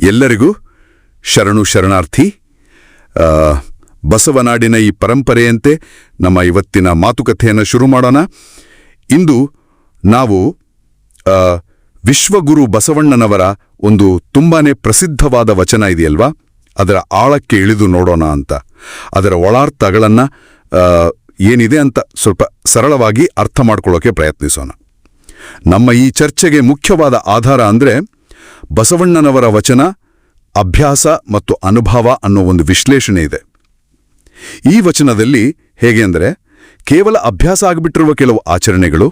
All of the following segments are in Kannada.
ಎಲ್ಲರಿಗೂ ಶರಣು ಶರಣಾರ್ಥಿ ಬಸವನಾಡಿನ ಈ ಪರಂಪರೆಯಂತೆ ನಮ್ಮ ಇವತ್ತಿನ ಮಾತುಕತೆಯನ್ನು ಶುರು ಮಾಡೋಣ. ಇಂದು ನಾವು ವಿಶ್ವಗುರು ಬಸವಣ್ಣನವರ ಒಂದು ತುಂಬಾನೇ ಪ್ರಸಿದ್ಧವಾದ ವಚನ ಇದೆಯಲ್ವಾ? ಅದರ ಆಳಕ್ಕೆ ಇಳಿದು ನೋಡೋಣ ಅಂತ. ಅದರ ಒಳಾರ್ಥಗಳನ್ನು ಏನಿದೆ ಅಂತ ಸ್ವಲ್ಪ ಸರಳವಾಗಿ ಅರ್ಥ ಮಾಡ್ಕೊಳ್ಳೋಕೆ ಪ್ರಯತ್ನಿಸೋಣ. ನಮ್ಮ ಈ ಚರ್ಚೆಗೆ ಮುಖ್ಯವಾದ ಆಧಾರ ಅಂದ್ರೆ ಬಸವಣ್ಣನವರ ವಚನ, ಅಭ್ಯಾಸ ಮತ್ತು ಅನುಭವ ಅನ್ನೋ ಒಂದು ವಿಶ್ಲೇಷಣೆ ಇದೆ. ಈ ವಚನದಲ್ಲಿ ಹೇಗೆ ಅಂದರೆ, ಕೇವಲ ಅಭ್ಯಾಸ ಆಗಿಬಿಟ್ಟಿರುವ ಕೆಲವು ಆಚರಣೆಗಳು,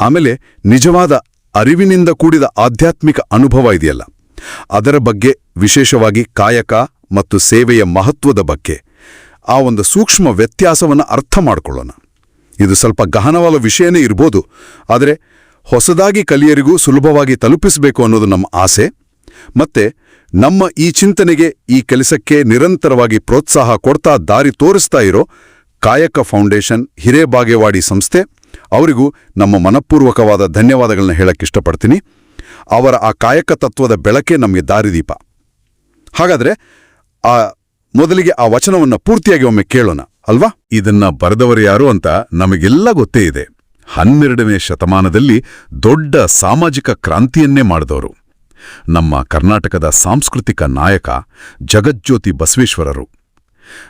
ಆಮೇಲೆ ನಿಜವಾದ ಅರಿವಿನಿಂದ ಕೂಡಿದ ಆಧ್ಯಾತ್ಮಿಕ ಅನುಭವ ಇದೆಯಲ್ಲ. ಅದರ ಬಗ್ಗೆ ವಿಶೇಷವಾಗಿ ಕಾಯಕ ಮತ್ತು ಸೇವೆಯ ಮಹತ್ವದ ಬಗ್ಗೆ ಆ ಒಂದು ಸೂಕ್ಷ್ಮ ವ್ಯತ್ಯಾಸವನ್ನು ಅರ್ಥ ಮಾಡಿಕೊಳ್ಳೋಣ. ಇದು ಸ್ವಲ್ಪ ಗಹನವಾದ ವಿಷಯನೇ ಇರ್ಬೋದು, ಆದರೆ ಹೊಸದಾಗಿ ಕಲಿಯರಿಗೂ ಸುಲಭವಾಗಿ ತಲುಪಿಸಬೇಕು ಅನ್ನೋದು ನಮ್ಮ ಆಸೆ. ಮತ್ತೆ ನಮ್ಮ ಈ ಚಿಂತನೆಗೆ ಈ ಕೆಲಸಕ್ಕೆ ನಿರಂತರವಾಗಿ ಪ್ರೋತ್ಸಾಹ ಕೊಡ್ತಾ ದಾರಿ ತೋರಿಸ್ತಾ ಇರೋ ಕಾಯಕ ಫೌಂಡೇಶನ್ ಹಿರೇಬಾಗೇವಾಡಿ ಸಂಸ್ಥೆ, ಅವರಿಗೂ ನಮ್ಮ ಮನಪೂರ್ವಕವಾದ ಧನ್ಯವಾದಗಳನ್ನ ಹೇಳಕ್ಕಿಷ್ಟಪಡ್ತೀನಿ ಅವರ ಆ ಕಾಯಕ ತತ್ವದ ಬೆಳಕೆ ನಮಗೆ ದಾರಿದೀಪ. ಹಾಗಾದ್ರೆ ಆ ಮೊದಲಿಗೆ ಆ ವಚನವನ್ನ ಪೂರ್ತಿಯಾಗಿ ಒಮ್ಮೆ ಕೇಳೋಣ, ಅಲ್ವಾ? ಇದನ್ನ ಬರೆದವರು ಯಾರು ಅಂತ ನಮಗೆಲ್ಲ ಗೊತ್ತೇ ಇದೆ. ಹನ್ನೆರಡನೇ ಶತಮಾನದಲ್ಲಿ ದೊಡ್ಡ ಸಾಮಾಜಿಕ ಕ್ರಾಂತಿಯನ್ನೇ ಮಾಡಿದವರು. ನಮ್ಮ ಕರ್ನಾಟಕದ ಸಾಂಸ್ಕೃತಿಕ ನಾಯಕ ಜಗಜ್ಯೋತಿ ಬಸವೇಶ್ವರರು.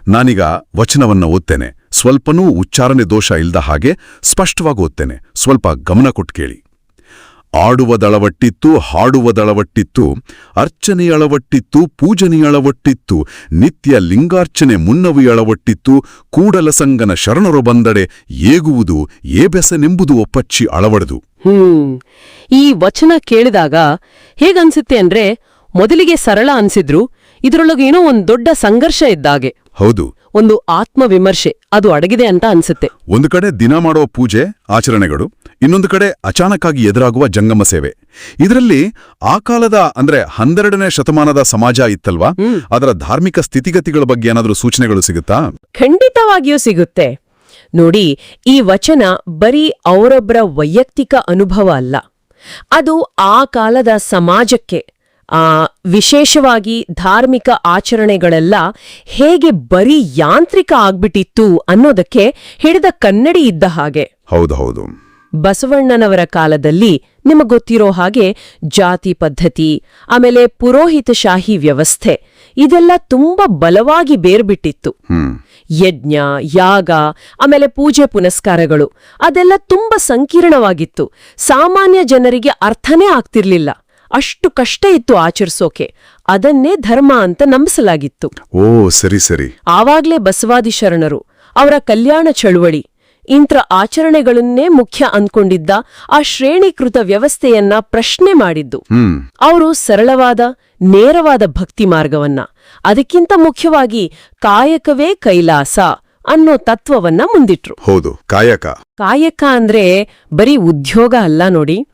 ನಾನೀಗ ವಚನವನ್ನ ಓದ್ತೇನೆ. ಸ್ವಲ್ಪನೂ ಉಚ್ಚಾರಣೆ ದೋಷ ಇಲ್ಲದ ಹಾಗೆ ಸ್ಪಷ್ಟವಾಗಿ ಓದ್ತೇನೆ. ಸ್ವಲ್ಪ ಗಮನ ಕೊಟ್ಟು ಕೇಳಿ. ಆಡುವದಳವಟ್ಟಿತ್ತು ಹಾಡುವದಳವಟ್ಟಿತ್ತು ಅರ್ಚನೆಯಳವಟ್ಟಿತ್ತು ಪೂಜನೆಯಳವಟ್ಟಿತ್ತು ನಿತ್ಯ ಲಿಂಗಾರ್ಚನೆ ಮುನ್ನವಿಯಳವಟ್ಟಿತ್ತು ಕೂಡಲಸಂಗನ ಶರಣರು ಬಂದಡೆ ಏಗುವುದು ಏಬೆಸನೆಂಬುದು ಒಪ್ಪಚ್ಚಿ ಅಳವಡದು. ಹ್ಮ್. ಈ ವಚನ ಕೇಳಿದಾಗ ಹೇಗನ್ಸುತ್ತೆ ಅಂದ್ರೆ ಮೊದಲಿಗೆ ಸರಳ ಅನ್ಸಿದ್ರು ಇದರೊಳಗೇನೋ ಏನೋ ಒಂದ್ ದೊಡ್ಡ ಸಂಘರ್ಷ ಇದ್ದಾಗೆ. ಹೌದು. ಒಂದು ಆತ್ಮವಿಮರ್ಶೆ ಅದು ಅಡಗಿದೆ ಅಂತ ಅನ್ಸುತ್ತೆ. ಒಂದು ಕಡೆ ದಿನ ಮಾಡೋ ಪೂಜೆ ಆಚರಣೆಗಳು ಇನ್ನೊಂದು ಕಡೆ ಅಚಾನಕ್ಕಾಗಿ ಎದುರಾಗುವ ಜಂಗಮ ಸೇವೆ. ಇದರಲ್ಲಿ ಆ ಕಾಲದ ಅಂದ್ರೆ ಹನ್ನೆರಡನೇ ಶತಮಾನದ ಸಮಾಜ ಇತ್ತಲ್ವಾ? ಅದರ ಧಾರ್ಮಿಕ ಸ್ಥಿತಿಗತಿಗಳ ಬಗ್ಗೆ ಏನಾದರೂ ಸೂಚನೆಗಳು ಸಿಗುತ್ತಾ? ಖಂಡಿತವಾಗಿಯೂ ಸಿಗುತ್ತೆ. ನೋಡಿ ಈ ವಚನ ಬರೀ ಅವರೊಬ್ಬರ ವೈಯಕ್ತಿಕ ಅನುಭವ ಅಲ್ಲ. ಅದು ಆ ಕಾಲದ ಸಮಾಜಕ್ಕೆ ವಿಶೇಷವಾಗಿ ಧಾರ್ಮಿಕ ಆಚರಣೆಗಳೆಲ್ಲ ಹೇಗೆ ಬರೀ ಯಾಂತ್ರಿಕ ಆಗ್ಬಿಟ್ಟಿತ್ತು ಅನ್ನೋದಕ್ಕೆ ಹಿಡಿದ ಕನ್ನಡಿ ಇದ್ದ ಹಾಗೆ. ಹೌದೌದು. ಹೌದು ಬಸವಣ್ಣನವರ ಕಾಲದಲ್ಲಿ ನಿಮಗೆ ಗೊತ್ತಿರೋ ಹಾಗೆ ಜಾತಿ ಪದ್ಧತಿ ಆಮೇಲೆ ಪುರೋಹಿತಶಾಹಿ ವ್ಯವಸ್ಥೆ ಇದೆಲ್ಲ ತುಂಬಾ ಬಲವಾಗಿ ಬೇರ್ಬಿಟ್ಟಿತ್ತು. ಯಜ್ಞ ಯಾಗ ಆಮೇಲೆ ಪೂಜೆ ಪುನಸ್ಕಾರಗಳು ಅದೆಲ್ಲ ತುಂಬಾ ಸಂಕೀರ್ಣವಾಗಿತ್ತು. ಸಾಮಾನ್ಯ ಜನರಿಗೆ ಅರ್ಥನೇ ಆಗ್ತಿರ್ಲಿಲ್ಲ. ಅಷ್ಟು ಕಷ್ಟ ಇತ್ತು ಆಚರಿಸೋಕೆ. ಅದನ್ನೇ ಧರ್ಮ ಅಂತ ನಂಬಿಸಲಾಗಿತ್ತು. ಓ ಸರಿ ಸರಿ. ಆವಾಗ್ಲೇ ಬಸವಾದಿ ಶರಣರು ಅವರ ಕಲ್ಯಾಣ ಚಳುವಳಿ ಇಂತ್ರ ಆಚರಣೆಗಳನ್ನೇ ಮುಖ್ಯ ಅಂದ್ಕೊಂಡಿದ್ದ ಆ ಶ್ರೇಣೀಕೃತ ವ್ಯವಸ್ಥೆಯನ್ನ ಪ್ರಶ್ನೆ ಮಾಡಿದ್ದು. ಅವರು ಸರಳವಾದ ನೇರವಾದ ಭಕ್ತಿ ಮಾರ್ಗವನ್ನ ಅದಕ್ಕಿಂತ ಮುಖ್ಯವಾಗಿ ಕಾಯಕವೇ ಕೈಲಾಸ ಅನ್ನೋ ತತ್ವವನ್ನ ಮುಂದಿಟ್ರು. ಹೌದು ಕಾಯಕ. ಕಾಯಕ ಅಂದ್ರೆ ಬರೀ ಉದ್ಯೋಗ ಅಲ್ಲ ನೋಡಿ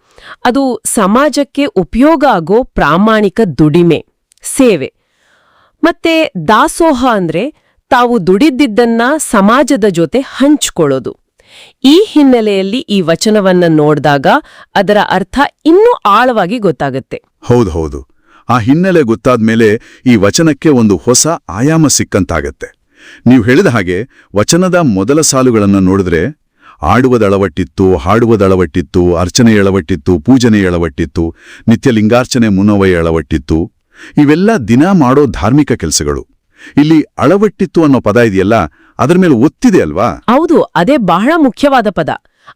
ಅದು ಸಮಾಜಕ್ಕೆ ಉಪಯೋಗ ಆಗೋ ಪ್ರಾಮಾಣಿಕ ದುಡಿಮೆ, ಸೇವೆ. ಮತ್ತೆ ದಾಸೋಹ ಅಂದ್ರೆ ತಾವು ದುಡಿದಿದ್ದನ್ನ ಸಮಾಜದ ಜೊತೆ ಹಂಚಿಕೊಳ್ಳೋದು. ಈ ಹಿನ್ನೆಲೆಯಲ್ಲಿ ಈ ವಚನವನ್ನ ನೋಡಿದಾಗ ಅದರ ಅರ್ಥ ಇನ್ನೂ ಆಳವಾಗಿ ಗೊತ್ತಾಗುತ್ತೆ. ಹೌದು ಹೌದು. ಆ ಹಿನ್ನೆಲೆ ಗೊತ್ತಾದ್ಮೇಲೆ ಈ ವಚನಕ್ಕೆ ಒಂದು ಹೊಸ ಆಯಾಮ ಸಿಕ್ಕಂತಾಗತ್ತೆ. ನೀವು ಹೇಳಿದ ಹಾಗೆ ವಚನದ ಮೊದಲ ಸಾಲುಗಳನ್ನು ನೋಡಿದ್ರೆ ಆಡುವುದಳವಟ್ಟಿತ್ತು ಹಾಡುವುದಳವಟ್ಟಿತ್ತು ಅರ್ಚನೆ ಎಳವಟ್ಟಿತ್ತು ಪೂಜನೆ ಎಳವಟ್ಟಿತ್ತು ನಿತ್ಯ ಲಿಂಗಾರ್ಚನೆ ಮುನ್ನವಯ ಎಳವಟ್ಟಿತ್ತು ಇವೆಲ್ಲ ದಿನ ಮಾಡೋ ಧಾರ್ಮಿಕ ಕೆಲಸಗಳು. ಇಲ್ಲಿ ಅಳವಟ್ಟಿತ್ತು ಅನ್ನೋ ಪದ ಇದೆಯಲ್ಲ ಅದರ ಮೇಲೆ ಒತ್ತಿದೆ ಅಲ್ವಾ? ಹೌದು ಅದೇ ಬಹಳ ಮುಖ್ಯವಾದ ಪದ.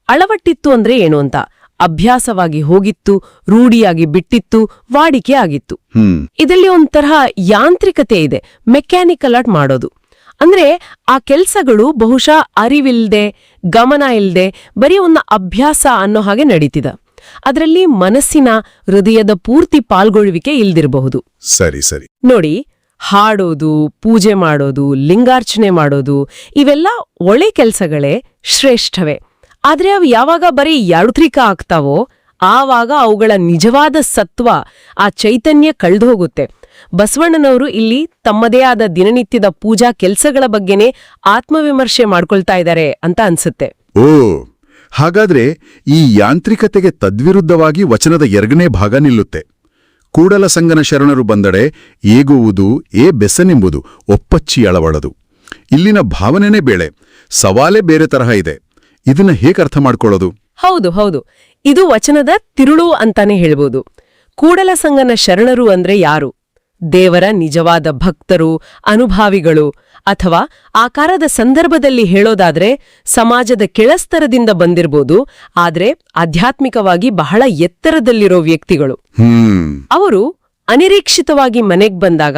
ಅಳವಟ್ಟಿತ್ತು ಅಂದ್ರೆ ಏನು ಅಂತ? ಅಭ್ಯಾಸವಾಗಿ ಹೋಗಿತ್ತು ರೂಢಿಯಾಗಿ ಬಿಟ್ಟಿತ್ತು ವಾಡಿಕೆ ಆಗಿತ್ತು. ಇದರಲ್ಲಿ ಒಂಥರ ಯಾಂತ್ರಿಕತೆ ಇದೆ ಮೆಕ್ಯಾನಿಕಲ್ ಆಟ್ ಮಾಡೋದು. ಅಂದ್ರೆ ಆ ಕೆಲಸಗಳು ಬಹುಶಃ ಅರಿವಿಲ್ದೆ ಗಮನ ಇಲ್ಲದೆ ಬರೀ ಒಂದು ಅಭ್ಯಾಸ ಅನ್ನೋ ಹಾಗೆ ನಡೀತಿದ. ಅದರಲ್ಲಿ ಮನಸ್ಸಿನ ಹೃದಯದ ಪೂರ್ತಿ ಪಾಲ್ಗೊಳ್ಳುವಿಕೆ ಇಲ್ದಿರಬಹುದು. ಸರಿ ಸರಿ. ನೋಡಿ ಹಾಡೋದು ಪೂಜೆ ಮಾಡೋದು ಲಿಂಗಾರ್ಚನೆ ಮಾಡೋದು ಇವೆಲ್ಲ ಒಳ್ಳೆ ಕೆಲಸಗಳೇ ಶ್ರೇಷ್ಠವೇ. ಆದ್ರೆ ಅವು ಯಾವಾಗ ಬರೀ ಯಾಡುತ್ರಿಕ ಆಗ್ತಾವೋ ಆವಾಗ ಅವುಗಳ ನಿಜವಾದ ಸತ್ವ ಆ ಚೈತನ್ಯ ಕಳ್ದೋಗುತ್ತೆ. ಬಸವಣ್ಣನವರು ಇಲ್ಲಿ ತಮ್ಮದೇ ಆದ ದಿನನಿತ್ಯದ ಪೂಜಾ ಕೆಲಸಗಳ ಬಗ್ಗೆನೇ ಆತ್ಮವಿಮರ್ಶೆ ಮಾಡ್ಕೊಳ್ತಾ ಇದ್ದಾರೆ ಅಂತ ಅನ್ಸುತ್ತೆ. ಓ ಹಾಗಾದ್ರೆ ಈ ಯಾಂತ್ರಿಕತೆಗೆ ತದ್ವಿರುದ್ಧವಾಗಿ ವಚನದ ಎರಡನೇ ಭಾಗ ನಿಲ್ಲುತ್ತೆ. ಕೂಡಲ ಸಂಗನ ಶರಣರು ಬಂದಡೆ ಏಗುವುದು ಏ ಬೆಸನೆಂಬುದು ಒಪ್ಪಚ್ಚಿ ಅಳವಡದು ಇಲ್ಲಿನ ಭಾವನೆನೇ ಬೇಳೆ ಸವಾಲೇ ಬೇರೆ ತರಹ ಇದೆ. ಇದನ್ನ ಹೇಗೆ ಅರ್ಥ ಮಾಡ್ಕೊಳ್ಳೋದು? ಹೌದು ಹೌದು. ಇದು ವಚನದ ತಿರುಳು ಅಂತಾನೆ ಹೇಳ್ಬೋದು. ಕೂಡಲ ಸಂಗನ ಶರಣರು ಅಂದ್ರೆ ಯಾರು? ದೇವರ ನಿಜವಾದ ಭಕ್ತರು ಅನುಭಾವಿಗಳು ಅಥವಾ ಆಕಾರದ ಸಂದರ್ಭದಲ್ಲಿ ಹೇಳೋದಾದ್ರೆ ಸಮಾಜದ ಕೆಳಸ್ತರದಿಂದ ಬಂದಿರಬಹುದು ಆದ್ರೆ ಆಧ್ಯಾತ್ಮಿಕವಾಗಿ ಬಹಳ ಎತ್ತರದಲ್ಲಿರೋ ವ್ಯಕ್ತಿಗಳು. ಅವರು ಅನಿರೀಕ್ಷಿತವಾಗಿ ಮನೆಗ್ ಬಂದಾಗ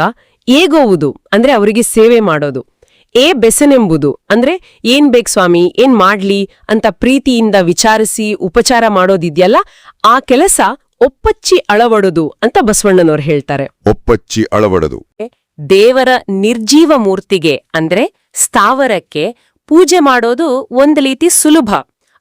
ಏಗೋವುದು ಅಂದ್ರೆ ಅವರಿಗೆ ಸೇವೆ ಮಾಡೋದು ಏ ಬೆಸನೆಂಬುದು ಅಂದ್ರೆ ಏನ್ ಬೇಕು ಸ್ವಾಮಿ ಏನ್ ಮಾಡ್ಲಿ ಅಂತ ಪ್ರೀತಿಯಿಂದ ವಿಚಾರಿಸಿ ಉಪಚಾರ ಮಾಡೋದಿದೆಯಲ್ಲ ಆ ಕೆಲಸ ಒಪ್ಪಚ್ಚಿ ಅಳವಡದು ಅಂತ ಬಸವಣ್ಣನವರು ಹೇಳ್ತಾರೆ. ಒಪ್ಪಚ್ಚಿ ಅಳವಡದು. ದೇವರ ನಿರ್ಜೀವ ಮೂರ್ತಿಗೆ ಅಂದ್ರೆ ಸ್ಥಾವರಕ್ಕೆ ಪೂಜೆ ಮಾಡೋದು ಒಂದ್ ರೀತಿ ಸುಲಭ.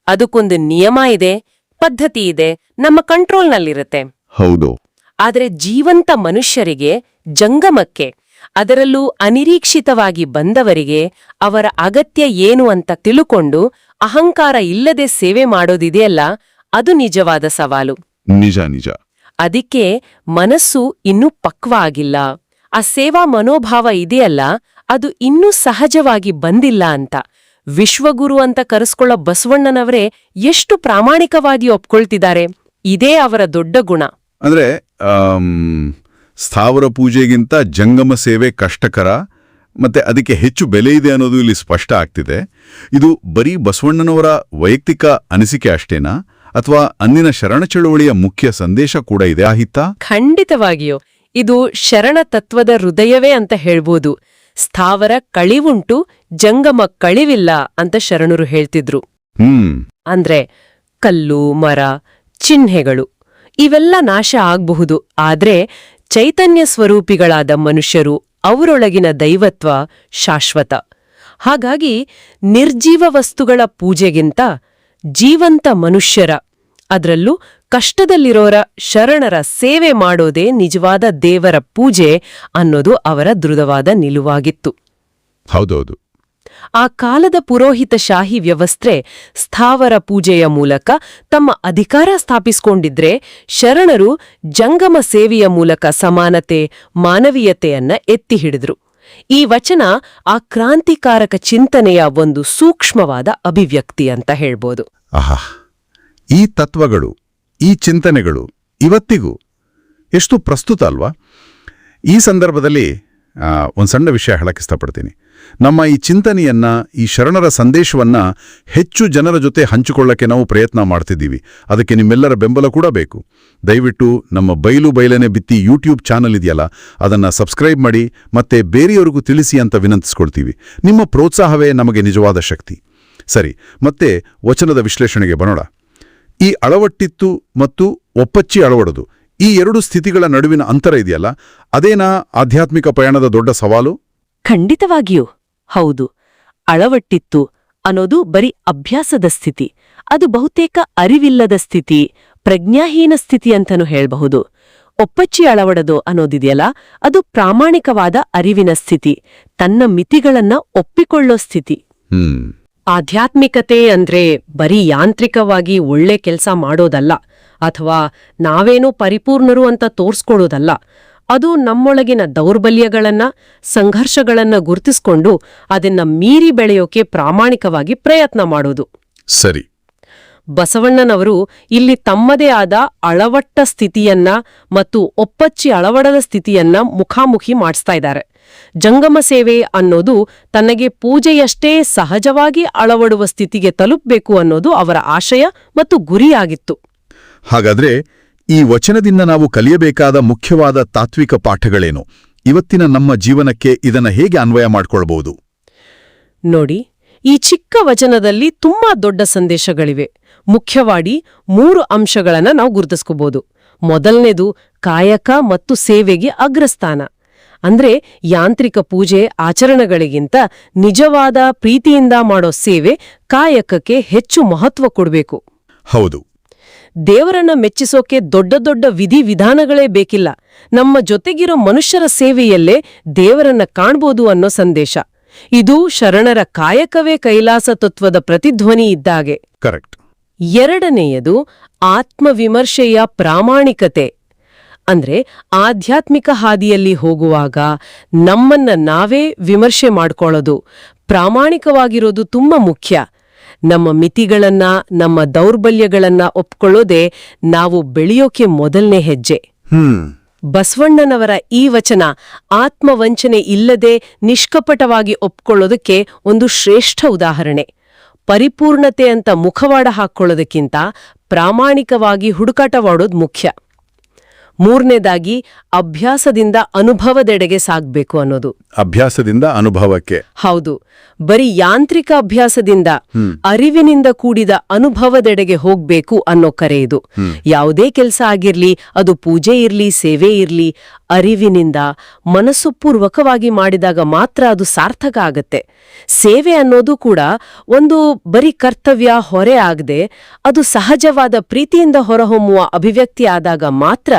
ಅದಕ್ಕೊಂದು ನಿಯಮ ಇದೆ ಪದ್ಧತಿ ಇದೆ ನಮ್ಮ ಕಂಟ್ರೋಲ್ನಲ್ಲಿರುತ್ತೆ. ಹೌದು. ಆದರೆ ಜೀವಂತ ಮನುಷ್ಯರಿಗೆ ಜಂಗಮಕ್ಕೆ ಅದರಲ್ಲೂ ಅನಿರೀಕ್ಷಿತವಾಗಿ ಬಂದವರಿಗೆ ಅವರ ಅಗತ್ಯ ಏನು ಅಂತ ತಿಳುಕೊಂಡು ಅಹಂಕಾರ ಇಲ್ಲದೆ ಸೇವೆ ಮಾಡೋದಿದೆಯಲ್ಲ ಅದು ನಿಜವಾದ ಸವಾಲು. ನಿಜ ನಿಜ. ಅದಕ್ಕೆ ಮನಸ್ಸು ಇನ್ನೂ ಪಕ್ವ ಆಗಿಲ್ಲ ಆ ಸೇವಾ ಮನೋಭಾವ ಇದೆಯಲ್ಲ ಅದು ಇನ್ನೂ ಸಹಜವಾಗಿ ಬಂದಿಲ್ಲ ಅಂತ. ವಿಶ್ವಗುರು ಅಂತ ಕರೆಸ್ಕೊಳ್ಳೋ ಬಸವಣ್ಣನವರೇ ಎಷ್ಟು ಪ್ರಾಮಾಣಿಕವಾಗಿ ಒಪ್ಕೊಳ್ತಿದ್ದಾರೆ. ಇದೇ ಅವರ ದೊಡ್ಡ ಗುಣ. ಅಂದ್ರೆ ಸ್ಥಾವರ ಪೂಜೆಗಿಂತ ಜಂಗಮ ಸೇವೆ ಕಷ್ಟಕರ ಮತ್ತೆ ಅದಕ್ಕೆ ಹೆಚ್ಚು ಬೆಲೆ ಇದೆ ಅನ್ನೋದು ಇಲ್ಲಿ ಸ್ಪಷ್ಟ ಆಗ್ತಿದೆ. ಇದು ಬರೀ ಬಸವಣ್ಣನವರ ವೈಯಕ್ತಿಕ ಅನಿಸಿಕೆ ಅಷ್ಟೇನಾ? ಅಥವಾ ಅಂದಿನ ಶರಣ ಚಳುವಳಿಯ ಮುಖ್ಯ ಸಂದೇಶ ಕೂಡ ಇದೆ ಆಹಿತಾ ಖಂಡಿತವಾಗಿಯೂ. ಇದು ಶರಣ ತತ್ವದ ಹೃದಯವೇ ಅಂತ ಹೇಳ್ಬೋದು. ಸ್ಥಾವರ ಕಳಿವುಂಟು ಜಂಗಮ ಕಳಿವಿಲ್ಲ ಅಂತ ಶರಣರು ಹೇಳ್ತಿದ್ರು. ಹ್ಮ್. ಅಂದ್ರೆ ಕಲ್ಲು ಮರ ಚಿಹ್ನೆಗಳು ಇವೆಲ್ಲ ನಾಶ ಆಗ್ಬಹುದು. ಆದ್ರೆ ಚೈತನ್ಯ ಸ್ವರೂಪಿಗಳಾದ ಮನುಷ್ಯರು ಅವರೊಳಗಿನ ದೈವತ್ವ ಶಾಶ್ವತ. ಹಾಗಾಗಿ ನಿರ್ಜೀವ ವಸ್ತುಗಳ ಪೂಜೆಗಿಂತ ಜೀವಂತ ಮನುಷ್ಯರ. ಅದರಲ್ಲೂ ಕಷ್ಟದಲ್ಲಿರೋರ ಶರಣರ ಸೇವೆ ಮಾಡೋದೇ ನಿಜವಾದ ದೇವರ ಪೂಜೆ ಅನ್ನೋದು ಅವರ ದೃಢವಾದ ನಿಲುವಾಗಿತ್ತು. ಹೌದೌದು. ಆ ಕಾಲದ ಪುರೋಹಿತಶಾಹಿ ವ್ಯವಸ್ಥೆ ಸ್ಥಾವರ ಪೂಜೆಯ ಮೂಲಕ ತಮ್ಮ ಅಧಿಕಾರ ಸ್ಥಾಪಿಸಿಕೊಂಡಿದ್ರೆ ಶರಣರು ಜಂಗಮ ಸೇವೆಯ ಮೂಲಕ ಸಮಾನತೆ ಮಾನವೀಯತೆಯನ್ನ ಎತ್ತಿ ಹಿಡಿದ್ರು. ಈ ವಚನ ಆ ಕ್ರಾಂತಿಕಾರಕ ಚಿಂತನೆಯ ಒಂದು ಸೂಕ್ಷ್ಮವಾದ ಅಭಿವ್ಯಕ್ತಿ ಅಂತ ಹೇಳ್ಬೋದು. ಆಹಾ, ಈ ತತ್ವಗಳು, ಈ ಚಿಂತನೆಗಳು ಇವತ್ತಿಗೂ ಎಷ್ಟು ಪ್ರಸ್ತುತ ಅಲ್ವಾ? ಈ ಸಂದರ್ಭದಲ್ಲಿ ಒಂದು ಸಣ್ಣ ವಿಷಯ ಹೇಳಕ್ಕೆ ಇಷ್ಟಪಡ್ತೀನಿ. ನಮ್ಮ ಈ ಚಿಂತನೆಯನ್ನ, ಈ ಶರಣರ ಸಂದೇಶವನ್ನ ಹೆಚ್ಚು ಜನರ ಜೊತೆ ಹಂಚಿಕೊಳ್ಳಕ್ಕೆ ನಾವು ಪ್ರಯತ್ನ ಮಾಡ್ತಿದ್ದೀವಿ. ಅದಕ್ಕೆ ನಿಮ್ಮೆಲ್ಲರ ಬೆಂಬಲ ಕೂಡ ಬೇಕು. ದಯವಿಟ್ಟು ನಮ್ಮ ಬೈಲು ಬಯಲನೆ ಬಿತ್ತಿ ಯೂಟ್ಯೂಬ್ ಚಾನಲ್ ಇದೆಯಲ್ಲ, ಅದನ್ನ ಸಬ್ಸ್ಕ್ರೈಬ್ ಮಾಡಿ, ಮತ್ತೆ ಬೇರೆಯವರಿಗೂ ತಿಳಿಸಿ ಅಂತ ವಿನಂತಿಸ್ಕೊಳ್ತೀವಿ. ನಿಮ್ಮ ಪ್ರೋತ್ಸಾಹವೇ ನಮಗೆ ನಿಜವಾದ ಶಕ್ತಿ. ಸರಿ, ಮತ್ತೆ ವಚನದ ವಿಶ್ಲೇಷಣೆಗೆ ಬರೋಣ. ಈ ಅಳವಟ್ಟಿತ್ತು ಮತ್ತು ಒಪ್ಪಚ್ಚಿ ಅಳವಡದು. ಈ ಎರಡು ಸ್ಥಿತಿಗಳ ನಡುವಿನ ಅಂತರ ಇದೆಯಲ್ಲ, ಅದೇನಾ ಆಧ್ಯಾತ್ಮಿಕ ಪಯಣದ ದೊಡ್ಡ ಸವಾಲು? ಖಂಡಿತವಾಗಿಯೂ. ಹೌದು ಅಳವಟ್ಟಿತ್ತು ಅನ್ನೋದು ಬರೀ ಅಭ್ಯಾಸದ ಸ್ಥಿತಿ. ಅದು ಬಹುತೇಕ ಅರಿವಿಲ್ಲದ ಸ್ಥಿತಿ ಪ್ರಜ್ಞಾಹೀನ ಸ್ಥಿತಿ ಅಂತನೂ ಹೇಳಬಹುದು. ಒಪ್ಪಚ್ಚಿ ಅಳವಡದು ಅನ್ನೋದಿದೆಯಲ್ಲ ಅದು ಪ್ರಾಮಾಣಿಕವಾದ ಅರಿವಿನ ಸ್ಥಿತಿ ತನ್ನ ಮಿತಿಗಳನ್ನ ಒಪ್ಪಿಕೊಳ್ಳೋ ಸ್ಥಿತಿ. ಆಧ್ಯಾತ್ಮಿಕತೆ ಅಂದ್ರೆ ಬರೀ ಯಾಂತ್ರಿಕವಾಗಿ ಒಳ್ಳೆ ಕೆಲಸ ಮಾಡೋದಲ್ಲ ಅಥವಾ ನಾವೇನೋ ಪರಿಪೂರ್ಣರು ಅಂತ ತೋರ್ಸ್ಕೊಳ್ಳೋದಲ್ಲ ಅದು ನಮ್ಮೊಳಗಿನ ದೌರ್ಬಲ್ಯಗಳನ್ನ ಸಂಘರ್ಷಗಳನ್ನ ಗುರುತಿಸ್ಕೊಂಡು ಅದನ್ನ ಮೀರಿ ಬೆಳೆಯೋಕೆ ಪ್ರಾಮಾಣಿಕವಾಗಿ ಪ್ರಯತ್ನ ಮಾಡೋದು. ಸರಿ. ಬಸವಣ್ಣನವರು ಇಲ್ಲಿ ತಮ್ಮದೇ ಆದ ಅಳವಟ್ಟ ಸ್ಥಿತಿಯನ್ನ ಮತ್ತು ಒಪ್ಪಚ್ಚಿ ಅಳವಡದ ಸ್ಥಿತಿಯನ್ನ ಮುಖಾಮುಖಿ ಮಾಡಿಸ್ತಾ ಇದ್ದಾರೆ. ಜಂಗಮ ಸೇವೆ ಅನ್ನೋದು ತನಗೆ ಪೂಜೆಯಷ್ಟೇ ಸಹಜವಾಗಿ ಅಳವಡುವ ಸ್ಥಿತಿಗೆ ತಲುಪಬೇಕು ಅನ್ನೋದು ಅವರ ಆಶಯ ಮತ್ತು ಗುರಿಯಾಗಿತ್ತು. ಹಾಗಾದ್ರೆ ಈ ವಚನದಿಂದ ನಾವು ಕಲಿಯಬೇಕಾದ ಮುಖ್ಯವಾದ ತಾತ್ವಿಕ ಪಾಠಗಳೇನು? ಇವತ್ತಿನ ನಮ್ಮ ಜೀವನಕ್ಕೆ ಇದನ್ನ ಹೇಗೆ ಅನ್ವಯ ಮಾಡಿಕೊಳ್ಳಬಹುದು ನೋಡಿ ಈ ಚಿಕ್ಕ ವಚನದಲ್ಲಿ ತುಂಬಾ ದೊಡ್ಡ ಸಂದೇಶಗಳಿವೆ. ಮುಖ್ಯವಾಗಿ ಮೂರು ಅಂಶಗಳನ್ನ ನಾವು ಗುರುತಿಸ್ಕೋಬಹುದು ಮೊದಲನೇದು ಕಾಯಕ ಮತ್ತು ಸೇವೆಗೆ ಅಗ್ರಸ್ಥಾನ. ಅಂದ್ರೆ ಯಾಂತ್ರಿಕ ಪೂಜೆ ಆಚರಣೆಗಳಿಗಿಂತ ನಿಜವಾದ ಪ್ರೀತಿಯಿಂದ ಮಾಡೋ ಸೇವೆ ಕಾಯಕಕ್ಕೆ ಹೆಚ್ಚು ಮಹತ್ವ ಕೊಡಬೇಕು. ಹೌದು. ದೇವರನ್ನ ಮೆಚ್ಚಿಸೋಕೆ ದೊಡ್ಡ ದೊಡ್ಡ ವಿಧಿ ವಿಧಾನಗಳೇ ಬೇಕಿಲ್ಲ. ನಮ್ಮ ಜೊತೆಗಿರೋ ಮನುಷ್ಯರ ಸೇವೆಯಲ್ಲೇ ದೇವರನ್ನ ಕಾಣ್ಬೋದು ಅನ್ನೋ ಸಂದೇಶ. ಇದು ಶರಣರ ಕಾಯಕವೇ ಕೈಲಾಸ ತತ್ವದ ಪ್ರತಿಧ್ವನಿ ಇದ್ದಾಗೆ ಕರೆಕ್ಟ್. ಎರಡನೆಯದು ಆತ್ಮವಿಮರ್ಶೆಯ ಪ್ರಾಮಾಣಿಕತೆ. ಅಂದ್ರೆ ಆಧ್ಯಾತ್ಮಿಕ ಹಾದಿಯಲ್ಲಿ ಹೋಗುವಾಗ ನಮ್ಮನ್ನ ನಾವೇ ವಿಮರ್ಶೆ ಮಾಡ್ಕೊಳ್ಳೋದು. ಪ್ರಾಮಾಣಿಕವಾಗಿರೋದು ತುಂಬಾ ಮುಖ್ಯ. ನಮ್ಮ ಮಿತಿಗಳನ್ನ ನಮ್ಮ ದೌರ್ಬಲ್ಯಗಳನ್ನ ಒಪ್ಕೊಳ್ಳೋದೇ ನಾವು ಬೆಳೆಯೋಕೆ ಮೊದಲನೇ ಹೆಜ್ಜೆ. ಬಸವಣ್ಣನವರ ಈ ವಚನ ಆತ್ಮವಂಚನೆ ಇಲ್ಲದೆ ನಿಷ್ಕಪಟವಾಗಿ ಒಪ್ಕೊಳ್ಳೋದಕ್ಕೆ ಒಂದು ಶ್ರೇಷ್ಠ ಉದಾಹರಣೆ. ಪರಿಪೂರ್ಣತೆ ಅಂತ ಮುಖವಾಡ ಹಾಕ್ಕೊಳ್ಳೋದಕ್ಕಿಂತ ಪ್ರಾಮಾಣಿಕವಾಗಿ ಹುಡುಕಾಟವಾಡೋದು ಮುಖ್ಯ. ಮೂರನೇದಾಗಿ ಅಭ್ಯಾಸದಿಂದ ಅನುಭವದೆಡೆಗೆ ಸಾಗಬೇಕು ಅನ್ನೋದು. ಅಭ್ಯಾಸದಿಂದ ಅನುಭವಕ್ಕೆ. ಹೌದು. ಬರೀ ಯಾಂತ್ರಿಕ ಅಭ್ಯಾಸದಿಂದ ಅರಿವಿನಿಂದ ಕೂಡಿದ ಅನುಭವದೆಡೆಗೆ ಹೋಗ್ಬೇಕು ಅನ್ನೋ ಕರೆ ಇದು. ಯಾವುದೇ ಕೆಲಸ ಆಗಿರ್ಲಿ ಅದು ಪೂಜೆ ಇರ್ಲಿ ಸೇವೆ ಇರ್ಲಿ ಅರಿವಿನಿಂದ ಮನಸ್ಸುಪೂರ್ವಕವಾಗಿ ಮಾಡಿದಾಗ ಮಾತ್ರ ಅದು ಸಾರ್ಥಕ ಆಗತ್ತೆ. ಸೇವೆ ಅನ್ನೋದು ಕೂಡ ಒಂದು ಬರೀ ಕರ್ತವ್ಯ ಹೊರೆ ಆಗದೆ ಅದು ಸಹಜವಾದ ಪ್ರೀತಿಯಿಂದ ಹೊರಹೊಮ್ಮುವ ಅಭಿವ್ಯಕ್ತಿ ಆದಾಗ ಮಾತ್ರ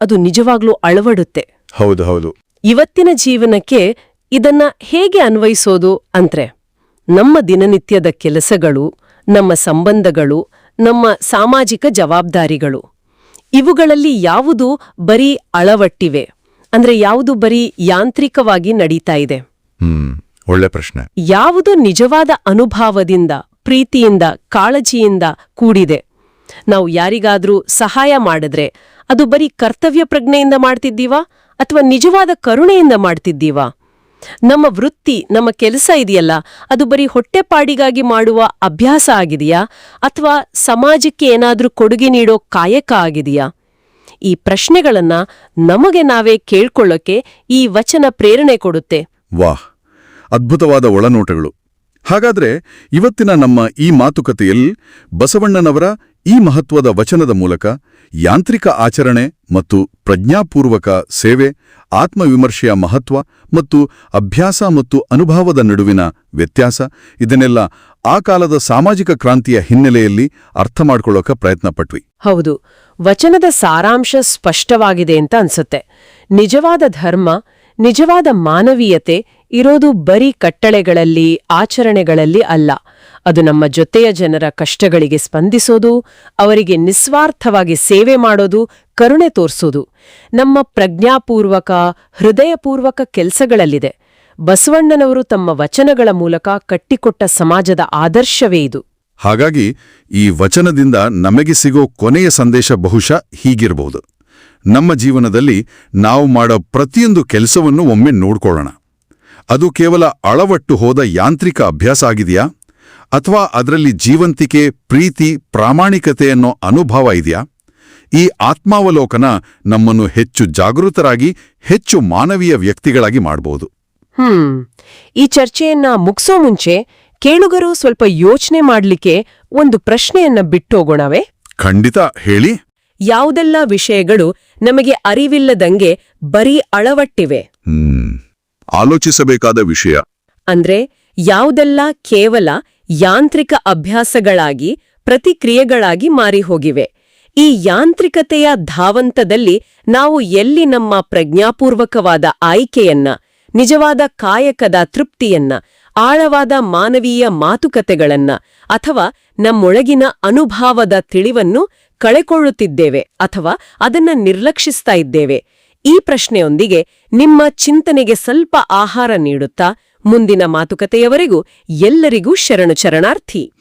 ಅದು ನಿಜವಾಗ್ಲೂ ಅಳವಡುತ್ತೆ. ಹೌದು ಹೌದು. ಇವತ್ತಿನ ಜೀವನಕ್ಕೆ ಇದನ್ನ ಹೇಗೆ ಅನ್ವಯಿಸೋದು ಅಂತ್ರೆ ನಮ್ಮ ದಿನನಿತ್ಯದ ಕೆಲಸಗಳು ನಮ್ಮ ಸಂಬಂಧಗಳು ನಮ್ಮ ಸಾಮಾಜಿಕ ಜವಾಬ್ದಾರಿಗಳು ಇವುಗಳಲ್ಲಿ ಯಾವುದು ಬರೀ ಅಳವಟ್ಟಿವೆ. ಅಂದ್ರೆ ಯಾವುದು ಬರೀ ಯಾಂತ್ರಿಕವಾಗಿ ನಡೀತಾ ಇದೆ? ಹ್ಮ್ ಒಳ್ಳೆ ಪ್ರಶ್ನೆ. ಯಾವುದು ನಿಜವಾದ ಅನುಭವದಿಂದ ಪ್ರೀತಿಯಿಂದ ಕಾಳಜಿಯಿಂದ ಕೂಡಿದೆ? ನಾವು ಯಾರಿಗಾದ್ರೂ ಸಹಾಯ ಮಾಡಿದ್ರೆ ಅದು ಬರೀ ಕರ್ತವ್ಯ ಪ್ರಜ್ಞೆಯಿಂದ ಮಾಡ್ತಿದ್ದೀವಾ ಅಥವಾ ನಿಜವಾದ ಕರುಣೆಯಿಂದ ಮಾಡ್ತಿದ್ದೀವಾ? ನಮ್ಮ ವೃತ್ತಿ ನಮ್ಮ ಕೆಲಸ ಇದೆಯಲ್ಲ ಅದು ಬರೀ ಹೊಟ್ಟೆಪಾಡಿಗಾಗಿ ಮಾಡುವ ಅಭ್ಯಾಸ ಆಗಿದೆಯಾ ಅಥವಾ ಸಮಾಜಕ್ಕೆ ಏನಾದ್ರೂ ಕೊಡುಗೆ ನೀಡೋ ಕಾಯಕ ಆಗಿದೆಯಾ? ಈ ಪ್ರಶ್ನೆಗಳನ್ನ ನಮಗೆ ನಾವೇ ಕೇಳ್ಕೊಳ್ಳೋಕೆ ಈ ವಚನ ಪ್ರೇರಣೆ ಕೊಡುತ್ತೆ. ವಾಹ್! ಅದ್ಭುತವಾದ ಒಳನೋಟಗಳು. ಹಾಗಾದ್ರೆ ಇವತ್ತಿನ ನಮ್ಮ ಈ ಮಾತುಕತೆಯಲ್ಲಿ ಬಸವಣ್ಣನವರ ಈ ಮಹತ್ವದ ವಚನದ ಮೂಲಕ ಯಾಂತ್ರಿಕ ಆಚರಣೆ ಮತ್ತು ಪ್ರಜ್ಞಾಪೂರ್ವಕ ಸೇವೆ, ಆತ್ಮವಿಮರ್ಶೆಯ ಮಹತ್ವ ಮತ್ತು ಅಭ್ಯಾಸ ಮತ್ತು ಅನುಭವದ ನಡುವಿನ ವ್ಯತ್ಯಾಸ ಇದನ್ನೆಲ್ಲ ಆ ಕಾಲದ ಸಾಮಾಜಿಕ ಕ್ರಾಂತಿಯ ಹಿನ್ನೆಲೆಯಲ್ಲಿ ಅರ್ಥ ಮಾಡ್ಕೊಳ್ಳೋಕೆ ಪ್ರಯತ್ನ ಪಟ್ವಿ ಹೌದು, ವಚನದ ಸಾರಾಂಶ ಸ್ಪಷ್ಟವಾಗಿದೆ ಅಂತ ಅನ್ಸುತ್ತೆ. ನಿಜವಾದ ಧರ್ಮ, ನಿಜವಾದ ಮಾನವೀಯತೆ ಇರೋದು ಬರೀ ಕಟ್ಟಳೆಗಳಲ್ಲಿ, ಆಚರಣೆಗಳಲ್ಲಿ ಅಲ್ಲ. ಅದು ನಮ್ಮ ಜೊತೆಯ ಜನರ ಕಷ್ಟಗಳಿಗೆ ಸ್ಪಂದಿಸೋದು, ಅವರಿಗೆ ನಿಸ್ವಾರ್ಥವಾಗಿ ಸೇವೆ ಮಾಡೋದು, ಕರುಣೆ ತೋರಿಸೋದು. ನಮ್ಮ ಪ್ರಜ್ಞಾಪೂರ್ವಕ, ಹೃದಯಪೂರ್ವಕ ಕೆಲಸಗಳಲ್ಲಿದೆ. ಬಸವಣ್ಣನವರು ತಮ್ಮ ವಚನಗಳ ಮೂಲಕ ಕಟ್ಟಿಕೊಟ್ಟ ಸಮಾಜದ ಆದರ್ಶವೇ ಇದು. ಹಾಗಾಗಿ ಈ ವಚನದಿಂದ ನಮಗೆ ಸಿಗೋ ಕೊನೆಯ ಸಂದೇಶ ಬಹುಶಃ ಹೀಗಿರಬಹುದು. ನಮ್ಮ ಜೀವನದಲ್ಲಿ ನಾವು ಮಾಡೋ ಪ್ರತಿಯೊಂದು ಕೆಲಸವನ್ನು ಒಮ್ಮೆ ನೋಡ್ಕೊಳ್ಳೋಣ. ಅದು ಕೇವಲ ಅಳವಟ್ಟು ಹೋದ ಯಾಂತ್ರಿಕ ಅಭ್ಯಾಸ ಆಗಿದೆಯಾ? ಅಥವಾ ಅದರಲ್ಲಿ ಜೀವಂತಿಕೆ ಪ್ರೀತಿ ಪ್ರಾಮಾಣಿಕತೆ ಅನ್ನೋ ಅನುಭವ ಇದೆಯಾ? ಈ ಆತ್ಮಾವಲೋಕನ ನಮ್ಮನ್ನು ಹೆಚ್ಚು ಜಾಗೃತರಾಗಿ ಹೆಚ್ಚು ಮಾನವೀಯ ವ್ಯಕ್ತಿಗಳಾಗಿ ಮಾಡಬಹುದು ಹ್ಮ್. ಈ ಚರ್ಚೆಯನ್ನ ಮುಗಿಸೋ ಮುಂಚೆ ಕೇಳುಗರು ಸ್ವಲ್ಪ ಯೋಚನೆ ಮಾಡ್ಲಿಕ್ಕೆ ಒಂದು ಪ್ರಶ್ನೆಯನ್ನ ಬಿಟ್ಟೋಗೋಣವೇ. ಖಂಡಿತ ಹೇಳಿ. ಯಾವುದೆಲ್ಲ ವಿಷಯಗಳು ನಮಗೆ ಅರಿವಿಲ್ಲದಂಗೆ ಬರೀ ಅಳವಟ್ಟಿವೆ? ಹ್ಮ್. ಆಲೋಚಿಸಬೇಕಾದ ವಿಷಯ. ಅಂದ್ರೆ ಯಾವುದೆಲ್ಲ ಕೇವಲ ಯಾಂತ್ರಿಕ ಅಭ್ಯಾಸಗಳಾಗಿ, ಪ್ರತಿಕ್ರಿಯೆಗಳಾಗಿ ಮಾರಿಹೋಗಿವೆ. ಈ ಯಾಂತ್ರಿಕತೆಯ ಧಾವಂತದಲ್ಲಿ ನಾವು ಎಲ್ಲಿ ನಮ್ಮ ಪ್ರಜ್ಞಾಪೂರ್ವಕವಾದ ಆಯ್ಕೆಯನ್ನ, ನಿಜವಾದ ಕಾಯಕದ ತೃಪ್ತಿಯನ್ನ, ಆಳವಾದ ಮಾನವೀಯ ಮಾತುಕತೆಗಳನ್ನ ಅಥವಾ ನಮ್ಮೊಳಗಿನ ಅನುಭಾವದ ತಿಳಿವನ್ನು ಕಳೆಕೊಳ್ಳುತ್ತಿದ್ದೇವೆ ಅಥವಾ ಅದನ್ನ ನಿರ್ಲಕ್ಷಿಸ್ತಾ ಇದ್ದೇವೆ. ಈ ಪ್ರಶ್ನೆಯೊಂದಿಗೆ ನಿಮ್ಮ ಚಿಂತನೆಗೆ ಸ್ವಲ್ಪ ಆಹಾರ ನೀಡುತ್ತಾ ಮುಂದಿನ ಮಾತುಕತೆಯವರೆಗೂ ಎಲ್ಲರಿಗೂ ಶರಣು ಚರಣಾರ್ಥಿ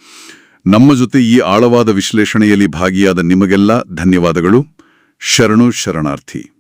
ನಮ್ಮ ಜೊತೆ ಈ ಆಳವಾದ ವಿಶ್ಲೇಷಣೆಯಲ್ಲಿ ಭಾಗಿಯಾದ ನಿಮಗೆಲ್ಲ ಧನ್ಯವಾದಗಳು. ಶರಣು ಶರಣಾರ್ಥಿ.